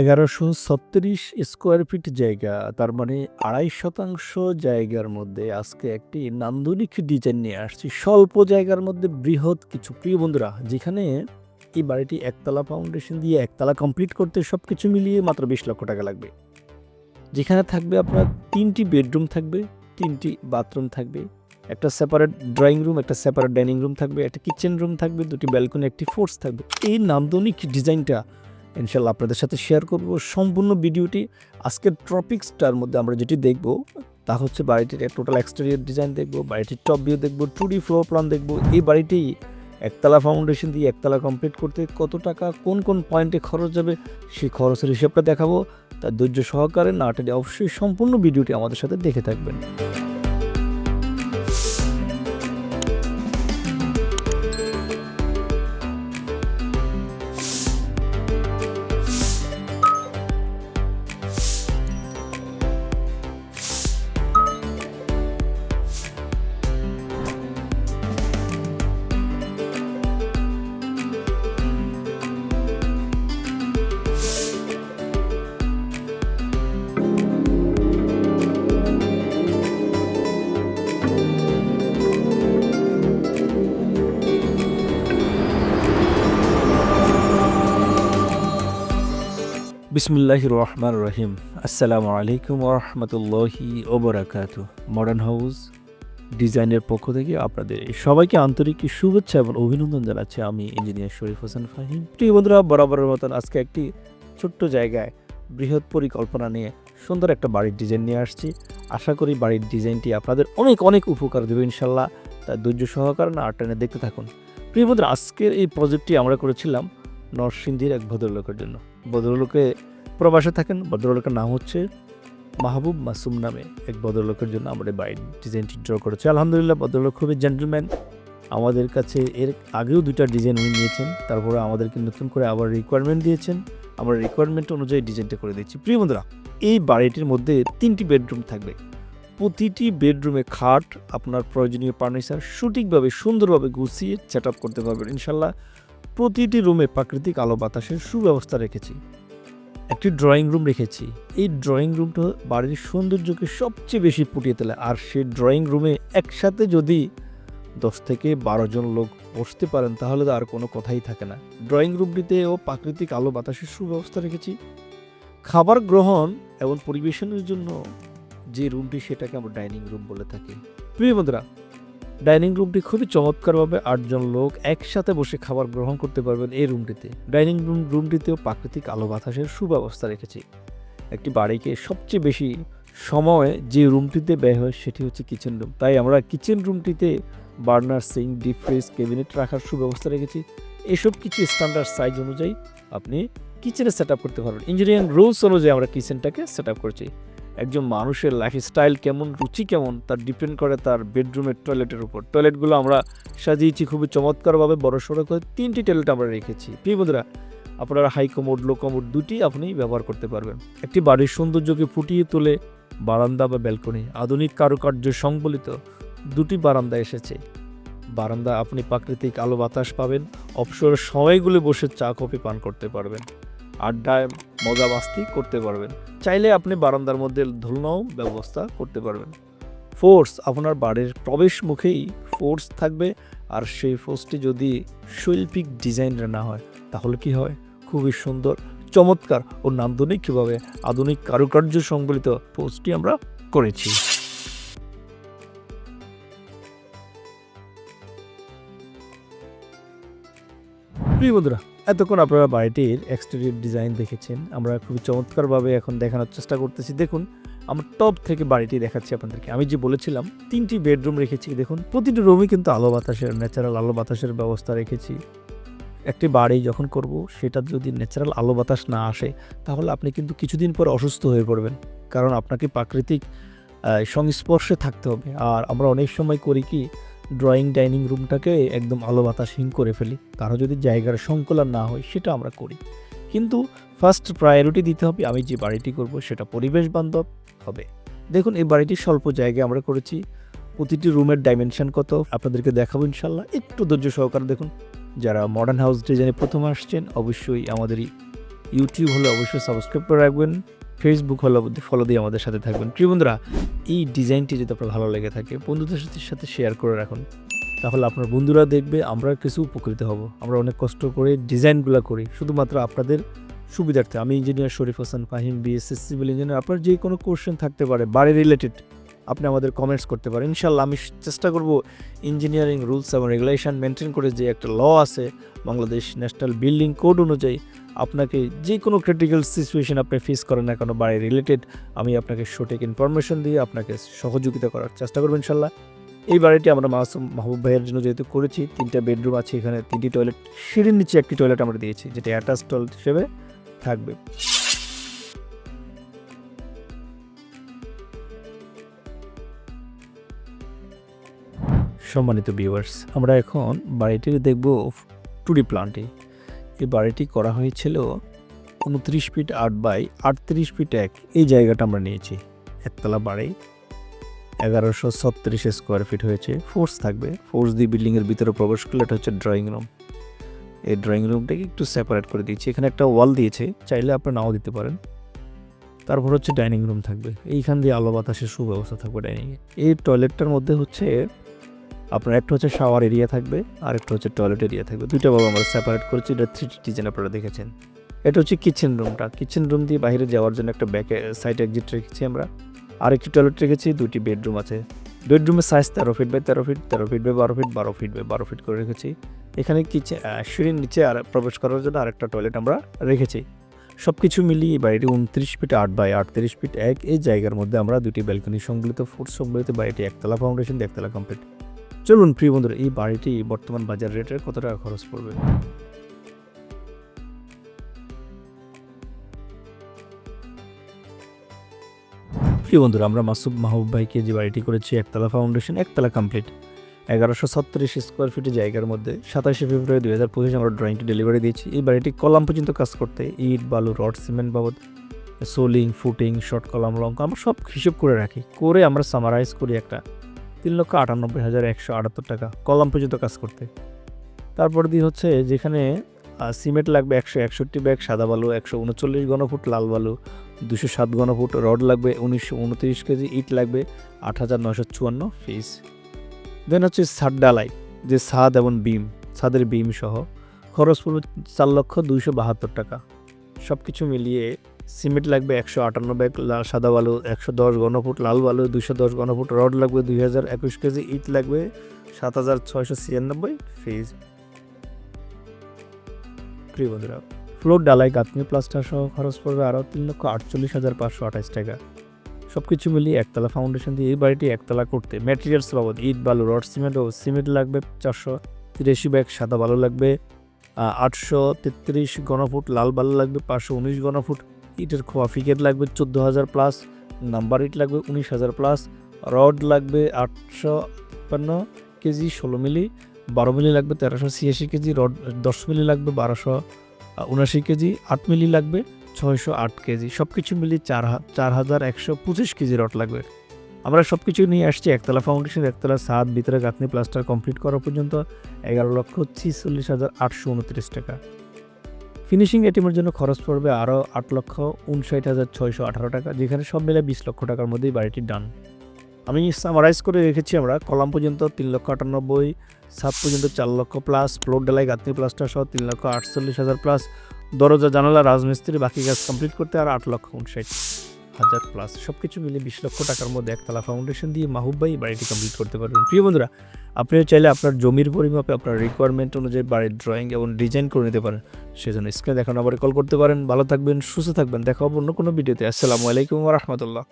এগারোশো ছত্রিশ square fit জায়গা, তার মানে আড়াই শতাংশ জায়গার মধ্যে আজকে একটি নান্দনিক ডিজাইন নিয়ে আসছি। স্বল্প জায়গার মধ্যে বৃহৎ কিছু। প্রিয় বন্ধুরা, যেখানে এই বাড়িটি একতলা ফাউন্ডেশন দিয়ে একতলা কমপ্লিট করতে সব কিছু মিলিয়ে মাত্র বিশ লক্ষ টাকা লাগবে। যেখানে থাকবে আপনার তিনটি বেডরুম থাকবে, তিনটি বাথরুম থাকবে, একটা সেপারেট ড্রয়িং রুম একটা সেপারেট ডাইনিং রুম থাকবে, একটা কিচেন রুম থাকবে, দুটি ব্যালকনি একটি ফোর্স থাকবে। এই নান্দনিক ডিজাইনটা ইনশাল্লাহ আপনাদের সাথে শেয়ার করব। সম্পূর্ণ ভিডিওটি আজকের টপিক্সটার মধ্যে আমরা যেটি দেখব, তা হচ্ছে বাড়িটির টোটাল এক্সটেরিয়ার ডিজাইন দেখব, বাড়িটির টপ ভিউ দেখব টু ডি ফ্লোর প্ল্যান দেখব। এই বাড়িটি একতলা ফাউন্ডেশন দিয়ে একতলা কমপ্লিট করতে কত টাকা, কোন কোন পয়েন্টে খরচ যাবে, সেই খরচের হিসাবটা দেখাবো। তার ধৈর্য সহকারে না টেনে অবশ্যই সম্পূর্ণ ভিডিওটি আমাদের সাথে দেখে থাকবেন। বিসমিল্লাহ রহমান রহিম। আসসালামু আলাইকুম রহমতুল্লাহি ওবরাকাতু মডার্ন হাউস ডিজাইনের পক্ষ থেকে আপনাদের সবাইকে আন্তরিক শুভেচ্ছা এবং অভিনন্দন জানাচ্ছি। আমি ইঞ্জিনিয়ার শরীফ হোসেন ফাহিম। প্রিয় বন্ধুরা, বরাবরের মতন আজকে একটি ছোট্ট জায়গায় বৃহৎ পরিকল্পনা নিয়ে সুন্দর একটা বাড়ির ডিজাইন নিয়ে আসছি। আশা করি বাড়ির ডিজাইনটি আপনাদের অনেক অনেক উপকার দেবে ইনশাল্লাহ। তার ধৈর্য সহকারে না আটটানে দেখতে থাকুন। প্রিয় বন্ধুরা, আজকের এই প্রজেক্টটি আমরা করেছিলাম নরসিংদীর এক ভদ্রলোকের জন্য। ভদ্রলোকে প্রবাসে থাকেন, ভদ্রলোকের নাম হচ্ছে মাহবুব মাসুম নামে এক ভদ্রলোকের জন্য আমরা বাইক ডিজাইনটি ড্র করেছি। আলহামদুলিল্লাহ, ভদ্রলোক খুবই জেন্টলম্যান আমাদের কাছে এর আগেও দুইটা ডিজাইন উনি নিয়েছেন, তারপরে আমাদেরকে নতুন করে আবার রিকোয়ারমেন্ট দিয়েছেন। আমরা রিকোয়ারমেন্ট অনুযায়ী ডিজাইনটা করে দিচ্ছি। প্রিয় বন্ধুরা, এই বাড়িটির মধ্যে তিনটি বেডরুম থাকবে। প্রতিটি বেডরুমে খাট, আপনার প্রয়োজনীয় ফার্নিচার সঠিকভাবে, সুন্দরভাবে গুছিয়ে সেট করতে পারবেন, ইনশাল্লাহ। প্রতিটি রুমে প্রাকৃতিক আলো বাতাসের সুব্যবস্থা রেখেছি। একটি ড্রয়িং রুম রেখেছি। এই ড্রয়িং রুমটা বাড়ির সৌন্দর্যকে সবচেয়ে বেশি ফুটিয়ে তোলে। আর সেই ড্রয়িং রুমে একসাথে যদি দশ থেকে বারো জন লোক বসতে পারেন, তাহলে তো আর কোনো কথাই থাকে না। ড্রয়িং রুমটিতেও প্রাকৃতিক আলো বাতাসের সুব্যবস্থা রেখেছি। খাবার গ্রহণ এবং পরিবেশনের জন্য যে রুমটি, সেটাকে আমরা ডাইনিং রুম বলে থাকি। প্রিয় বন্ধুরা ডাইনিং রুমটি খুবই চমৎকারভাবে আটজন লোক একসাথে বসে খাবার গ্রহণ করতে পারবেন এই রুমটিতে। ডাইনিং রুম, রুমটিতেও প্রাকৃতিক আলো বাতাসের সুব্যবস্থা রেখেছি। একটি বাড়িকে সবচেয়ে বেশি সময় যে রুমটিতে ব্যয় হয় সেটি হচ্ছে কিচেন রুম তাই আমরা কিচেন রুমটিতে burner sink deep fridge, cabinet রাখার সুব্যবস্থা রেখেছি। এসব কিছু স্ট্যান্ডার্ড সাইজ অনুযায়ী আপনি কিচেনে সেট করতে পারবেন। ইঞ্জিনিয়ারিং রুলস অনুযায়ী আমরা কিচেনটাকে সেট করছি। একজন মানুষের লাইফস্টাইল কেমন, রুচি কেমন, তার ডিপেন্ড করে তার বেডরুমের টয়লেটের উপর। টয়লেটগুলো আমরা সাজিয়েছি খুবই চমৎকারভাবে, বড় সড়ো করে তিনটি টয়লেট আমরা রেখেছি। প্রিয় বন্ধুরা, আপনারা হাই কমোড লো কমোড দুটি আপনি ব্যবহার করতে পারবেন। একটি বাড়ির সৌন্দর্যকে ফুটিয়ে তোলে বারান্দা বা ব্যালকনি আধুনিক কারুকার্য সংবলিত দুটি বারান্দা এসেছে। বারান্দা আপনি প্রাকৃতিক আলো বাতাস পাবেন অবসর সময়গুলো বসে চা কফি পান করতে পারবেন। আড্ডায় মজা মাস্তি করতে পারবেন। চাইলে আপনি বারান্দার মধ্যে ধুলনাও ব্যবস্থা করতে পারবেন। ফোর্স, আপনার বাড়ির প্রবেশ মুখেই ফোর্স থাকবে আর সেই ফোর্সটি যদি শৈল্পিক ডিজাইনের না হয়, তাহলে কি হয়? খুবই সুন্দর, চমৎকার ও নান্দনিকভাবে আধুনিক কারুকার্য সংবলিত ফোর্সটি আমরা করেছি। প্রিয় বন্ধুরা, এতক্ষণ আপনারা বাড়িটির এক্সটেরিয়র ডিজাইন দেখেছেন। আমরা খুবই চমৎকারভাবে এখন দেখানোর চেষ্টা করতেছি। দেখুন, আমার টপ থেকে বাড়িটি দেখাচ্ছি আপনাদেরকে। আমি যে বলেছিলাম, তিনটি বেডরুম রেখেছি। দেখুন, প্রতিটি রুমই কিন্তু আলো বাতাসের ন্যাচারাল আলো বাতাসের ব্যবস্থা রেখেছি। একটি বাড়ি যখন করব, সেটা যদি ন্যাচারাল আলো বাতাস না আসে, তাহলে আপনি কিন্তু কিছুদিন পর অসুস্থ হয়ে পড়বেন। কারণ আপনাকে প্রাকৃতিক সংস্পর্শে থাকতে হবে। আর আমরা অনেক সময় করি কি ড্রয়িং ডাইনিং রুমটাকে একদম আলো বাতাসহীন করে ফেলি। কারও যদি জায়গার সংকলন না হয়, সেটা আমরা করি। কিন্তু ফার্স্ট প্রায়োরিটি দিতে হবে, আমি যে বাড়িটি করব, সেটা পরিবেশ বান্ধব হবে। দেখুন, এই বাড়িটি স্বল্প জায়গায় আমরা করেছি। প্রতিটি রুমের ডাইমেনশন কত, আপনাদেরকে দেখাবো ইনশাল্লাহ একটু ধৈর্য সহকারে দেখুন। যারা মডার্ন হাউস ডিজাইনে প্রথম আসছেন, অবশ্যই আমাদের ইউটিউব হলে অবশ্যই সাবস্ক্রাইব করে রাখবেন। ফেসবুক হলে ফলো দিয়ে আমাদের সাথে থাকবেন। প্রিয় বন্ধুরা, এই ডিজাইনটি যদি আপনার ভালো লেগে থাকে, বন্ধুদের সাথে সাথে শেয়ার করে রাখুন। তাহলে আপনার বন্ধুরা দেখবে আমরা কিছু উপকৃত হব। আমরা অনেক কষ্ট করে ডিজাইনগুলো করি, শুধুমাত্র আপনাদের সুবিধার্থে। আমি engineer Sharif Hossain Fahim BSS civil engineer আপনার যে কোনো কোশ্চেন থাকতে পারে, বাড়ি রিলেটেড আপনি আমাদের কমেন্টস করতে পারেন। ইনশাল্লাহ আমি চেষ্টা করব ইঞ্জিনিয়ারিং রুলস এবং রেগুলেশন মেনটেন করে যে একটা ল আছে, বাংলাদেশ ন্যাশনাল বিল্ডিং কোড অনুযায়ী আপনাকে যে কোনো ক্রিটিক্যাল সিচুয়েশন আপনি ফেস করেন না কেন বাড়ি রিলেটেড আমি আপনাকে সঠিক ইনফরমেশন দিয়ে আপনাকে সহযোগিতা করার চেষ্টা করব ইনশাল্লাহ। এই বাড়িটি আমরা মাসুম মাহবুব ভাইয়ের জন্য যেহেতু করেছি, তিনটা বেডরুম আছে এখানে, তিনটি টয়লেট সিঁড়ির নিচে একটি টয়লেট আমরা দিয়েছি, যেটা অ্যাটাচ টয়লেট হিসেবে থাকবে। সম্মানিত ভিউয়ার্স আমরা এখন বাড়িটি দেখব টুডি প্লান্টে এই বাড়িটি করা হয়েছিল উনত্রিশ ফিট আট বাই আটত্রিশ ফিট এক। এই জায়গাটা আমরা নিয়েছি। একতলা বাড়ি। এগারোশো ছত্রিশ স্কোয়ার ফিট হয়েছে। ফোর্স থাকবে। ফোর্স দিয়ে বিল্ডিংয়ের ভিতরে প্রবেশ করলে এটা হচ্ছে ড্রয়িং রুম এই ড্রয়িং রুমটাকে একটু সেপারেট করে দিয়েছি। এখানে একটা ওয়াল দিয়েছে। চাইলে আপনি নাও দিতে পারেন। তারপর হচ্ছে ডাইনিং রুম থাকবে। এইখান দিয়ে আলো বাতাসের সুব্যবস্থা থাকবে ডাইনিংয়ে এই টয়লেটটার মধ্যে হচ্ছে আপনার একটা হচ্ছে শাওয়ার এরিয়া থাকবে, আর একটা হচ্ছে টয়লেট এরিয়া থাকবে। দুইটা ভাবে আমরা সেপারেট করেছি, এটা থ্রি ডিজাইন আপনারা দেখেছেন। এটা হচ্ছে কিচেন রুমটা কিচেন রুম দিয়ে বাইরে যাওয়ার জন্য একটা ব্যাক সাইড এক্সিট রেখেছি আমরা। আর একটি টয়লেট রেখেছি দুটি বেডরুম আছে। বেডরুমের সাইজ তেরো ফিট বাই তেরো ফিট তেরো ফিট বাই বারো ফিট বারো ফিট বাই বারো ফিট করে রেখেছি। এখানে কিচেন সিঁড়ির নিচে আর প্রবেশ করার জন্য আরেকটা টয়লেট আমরা রেখেছি। সব কিছু মিলিয়ে বাড়িটি উনত্রিশ ফিট আট বাই আটত্রিশ ফিট এক এই জায়গার মধ্যে আমরা দুটি ব্যালকনি সংবলিত ফুট সংবলিত বাড়িটি একতলা ফাউন্ডেশন একতলা কমপ্লিট চলুন প্রিয় বন্ধুরা, এই বাড়িটি বর্তমান বাজার রেটের কত টাকা খরচ পড়বে? প্রিয় বন্ধুরা, আমরা মাসুব মাহবুব ভাইকে যে বাড়িটি করেছি, একতলা ফাউন্ডেশন একতলা কমপ্লিট এগারোশো ছত্রিশ স্কোয়ার ফিটের জায়গার মধ্যে সাতাশে ফেব্রুয়ারি দুই হাজার পঁচিশে আমরা ড্রয়িংটি ডেলিভারি দিয়েছি। এই বাড়িটি কলাম পর্যন্ত কাজ করতে, ইট, বালু, রড, সিমেন্ট বাবদ, সোলিং, ফুটিং, শর্ট কলাম, লঙ্কা, আমরা সব হিসেব করে রাখি। করে আমরা সামারাইজ করি একটা তিন লক্ষ আটানব্বই হাজার একশো আটাত্তর টাকা, কলাম পর্যন্ত কাজ করতে। তারপর দিয়ে হচ্ছে যেখানে সিমেন্ট লাগবে একশো একষট্টি ব্যাগ, সাদা বালু একশো উনচল্লিশ ঘনফুট, লাল বালু দুশো সাত ঘনফুট, রড লাগবে উনিশশো উনত্রিশ কেজি, ইট লাগবে আট হাজার নশো চুয়ান্ন ফিস দেন হচ্ছে ছাদ ডালাই, যে ছাদ এবং বিম ছাদের বিম সহ খরচ পড়বে চার লক্ষ দুইশো বাহাত্তর টাকা। সব কিছু মিলিয়ে সিমেন্ট লাগবে একশো আটান্ন ব্যাগ সাদা বালু একশো দশ ঘনফুট লাল বালু দুশো দশ ঘনফুট রড লাগবে দুই হাজার একুশ কেজি, ইট লাগবে সাত হাজার ছয়শো ছিয়ানব্বই ফিজ। প্রিয় বন্ধুরা, ফ্লোর ডালাই গাঁথনি, প্লাস্টার সহ খরচ পড়বে আরও তিন লক্ষ আটচল্লিশ হাজার পাঁচশো আঠাশ টাকা। সব কিছু মিলিয়ে একতলা ফাউন্ডেশন দিয়ে এই বাড়িটি একতলা করতে ম্যাটেরিয়ালস বাবদ ইট, বালু, রড, সিমেন্ট ও সিমেন্ট লাগবে চারশো তিরাশি ব্যাগ, সাদা বালু লাগবে আটশো তেত্রিশ ঘনফুট লাল বালু লাগবে পাঁচশো উনিশ ঘনফুট ইটের খোয়া ফিকেট লাগবে চোদ্দ হাজার প্লাস, নাম্বার ইট লাগবে উনিশ হাজার প্লাস, রড লাগবে আটশো তিপ্পান্ন কেজি ষোলো মিলি, বারো মিলি লাগবে তেরোশো ছিয়াশি কেজি, রড দশ মিলি লাগবে বারোশো উনাশি কেজি, আট মিলি লাগবে ছয়শো আট কেজি। সব কিছু মিলিয়ে চার চার হাজার একশো পঁচিশ কেজি রড লাগবে। আমরা সব কিছু নিয়ে আসছি, একতলা ফাউন্ডেশন একতলা সাত ভিতরে গাঁথনি প্লাস্টার কমপ্লিট করা পর্যন্ত এগারো লক্ষ ছিচল্লিশ হাজার আটশো উনত্রিশ টাকা। ফিনিশিং আইটেমের জন্য খরচ পড়বে আরও আট লক্ষ উনষাট হাজার ছয়শো আঠারো টাকা, যেখানে সব মিলে বিশ লক্ষ টাকার মধ্যেই বাড়িটি ডান আমি সামারাইজ করে রেখেছি আমরা, কলাম পর্যন্ত তিন লক্ষ আটানব্বই সাত পর্যন্ত চার লক্ষ প্লাস ফ্লোর ডালাই গাঁথনি প্লাস্টার সহ তিন লক্ষ আটচল্লিশ হাজার প্লাস দরজা, জানালা, রাজমিস্ত্রি, বাকি কাজ কমপ্লিট করতে আর আট লক্ষ উনষাট। হাজার প্লাস। সব কিছু মিলে বিশ লক্ষ টাকার মধ্যে একতলা ফাউন্ডেশন দিয়ে মাহুব ভাই বাড়িটি কমপ্লিট করতে পারবেন। প্রিয় বন্ধুরা আপনি চাইলে আপনার জমির পরিমাপে আপনার রিকোয়ারমেন্ট অনুযায়ী বাড়ির ড্রয়িং এবং ডিজাইন করে নিতে পারেন। সেজন্য স্ক্রিনে দেখানো আবার কল করতে পারেন। ভালো থাকবেন, সুস্থ থাকবেন। দেখা হবে অন্য কোনো ভিডিওতে। আসসালামু আলাইকুম রহমতুল্লাহ।